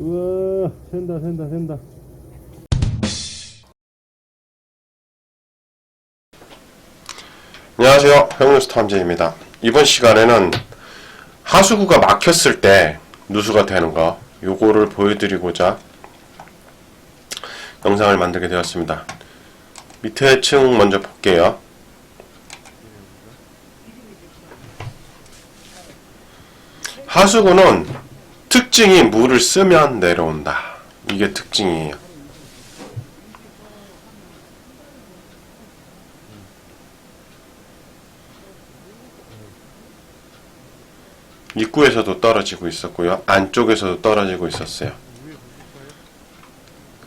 우와, 샌다, 샌다, 샌다. 안녕하세요. 형뉴스 탐재입니다. 이번 시간에는 하수구가 막혔을 때 누수가 되는 거 요거를 보여드리고자 영상을 만들게 되었습니다. 밑에 층 먼저 볼게요. 하수구는 특징이 물을 쓰면 내려온다. 이게 특징이에요. 입구에서도 떨어지고 있었고요. 안쪽에서도 떨어지고 있었어요.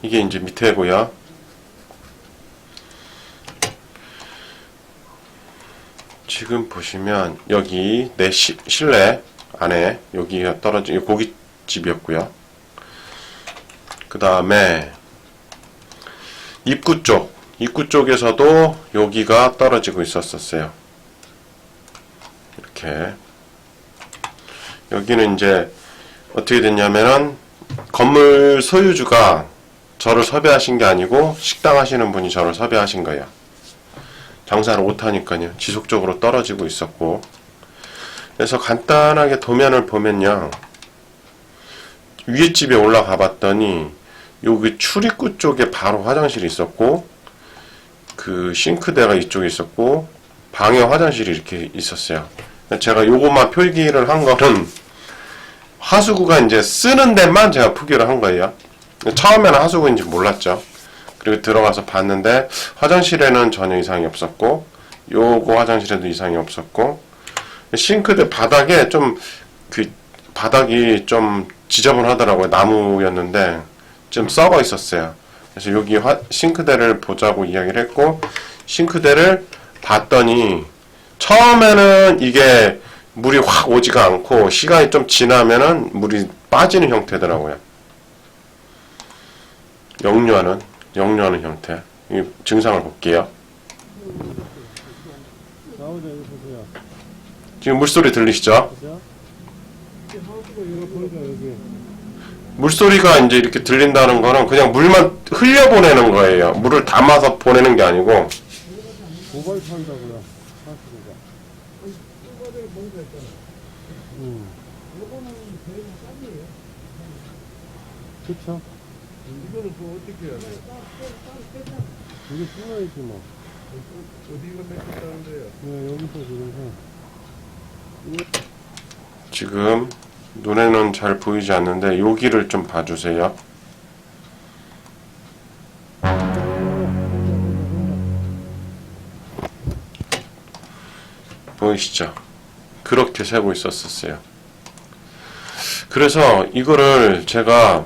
이게 이제 밑에고요. 지금 보시면 여기 내 시- 실내 안에 여기가 떨어진 고깃 집이었고요. 그 다음에 입구 쪽 입구 쪽에서도 여기가 떨어지고 있었었어요. 이렇게 여기는 이제 어떻게 됐냐면은 건물 소유주가 저를 섭외하신 게 아니고 식당 하시는 분이 저를 섭외하신 거예요. 장사를 못하니까요. 지속적으로 떨어지고 있었고. 그래서 간단하게 도면을 보면요. 위에 집에 올라가 봤더니 여기 출입구 쪽에 바로 화장실이 있었고 그 싱크대가 이쪽에 있었고 방에 화장실이 이렇게 있었어요. 제가 요것만 표기를 한 거는 하수구가 이제 쓰는 데만 제가 표기를 한 거예요. 처음에는 하수구인지 몰랐죠. 그리고 들어가서 봤는데 화장실에는 전혀 이상이 없었고 요거 화장실에도 이상이 없었고 싱크대 바닥에 좀그 바닥이 좀 지저분하더라고요. 나무였는데 좀 썩어 있었어요. 그래서 여기 화, 싱크대를 보자고 이야기를 했고 싱크대를 봤더니 처음에는 이게 물이 확 오지가 않고 시간이 좀 지나면은 물이 빠지는 형태더라고요. 역류하는 역류하는 형태. 이 증상을 볼게요. 지금 물소리 들리시죠? 물소리가 이제 이렇게 들린다는 거는 그냥 물만 흘려보내는 거예요. 물을 담아서 보내는 게 아니고. 음. 그쵸? 이거는 또 어떻게 해야 돼요? 이게 숨어있지 뭐. 어디가 맺혔다는 데요? 네, 여기서 지금 해. 지금 눈에는 잘 보이지 않는데 여기를 좀 봐주세요. 보이시죠? 그렇게 새고 있었었어요. 그래서 이거를 제가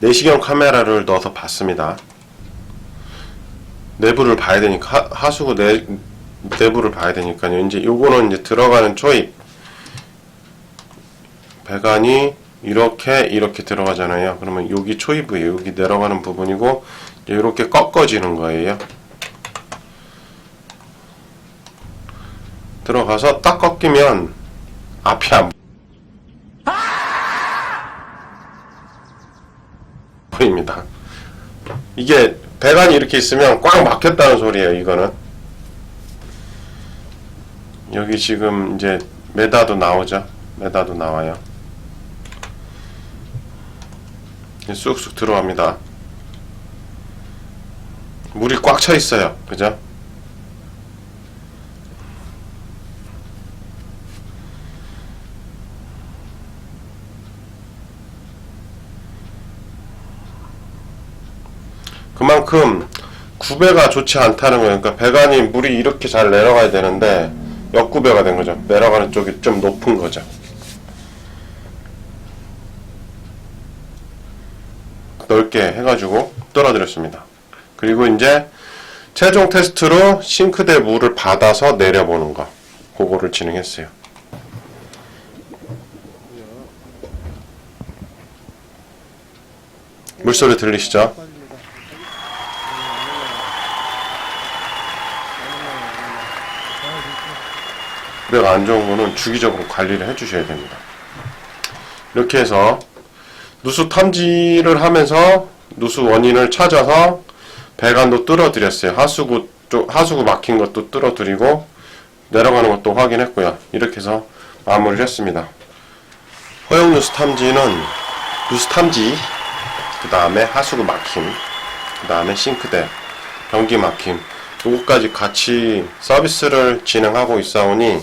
내시경 카메라를 넣어서 봤습니다. 내부를 봐야 되니까 하, 하수구 내, 내부를 봐야 되니까요. 이제 요거는 이제 들어가는 초입 배관이 이렇게 이렇게 들어가잖아요. 그러면 여기 초입이에요. 여기 내려가는 부분이고 이렇게 꺾어지는 거예요. 들어가서 딱 꺾이면 앞이 안 보입니다. 이게 배관이 이렇게 있으면 꽉 막혔다는 소리예요. 이거는 여기 지금 이제 메다도 나오죠. 메다도 나와요. 쑥쑥 들어갑니다. 물이 꽉 차 있어요. 그죠? 그만큼 구배가 좋지 않다는 거예요. 그러니까 배관이 물이 이렇게 잘 내려가야 되는데 역구배가 된 거죠. 내려가는 쪽이 좀 높은 거죠. 넓게 해가지고 떨어뜨렸습니다. 그리고 이제 최종 테스트로 싱크대 물을 받아서 내려보는 거. 그거를 진행했어요. 물소리 들리시죠? 구배가 안 좋은 거는 주기적으로 관리를 해주셔야 됩니다. 이렇게 해서 누수 탐지를 하면서 누수 원인을 찾아서 배관도 뚫어드렸어요. 하수구 쪽 하수구 막힌 것도 뚫어드리고 내려가는 것도 확인했고요. 이렇게 해서 마무리를 했습니다. 허용 누수 탐지는 누수 탐지, 그 다음에 하수구 막힘, 그 다음에 싱크대, 변기 막힘, 요거까지 같이 서비스를 진행하고 있사오니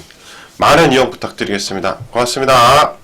많은 이용 부탁드리겠습니다. 고맙습니다.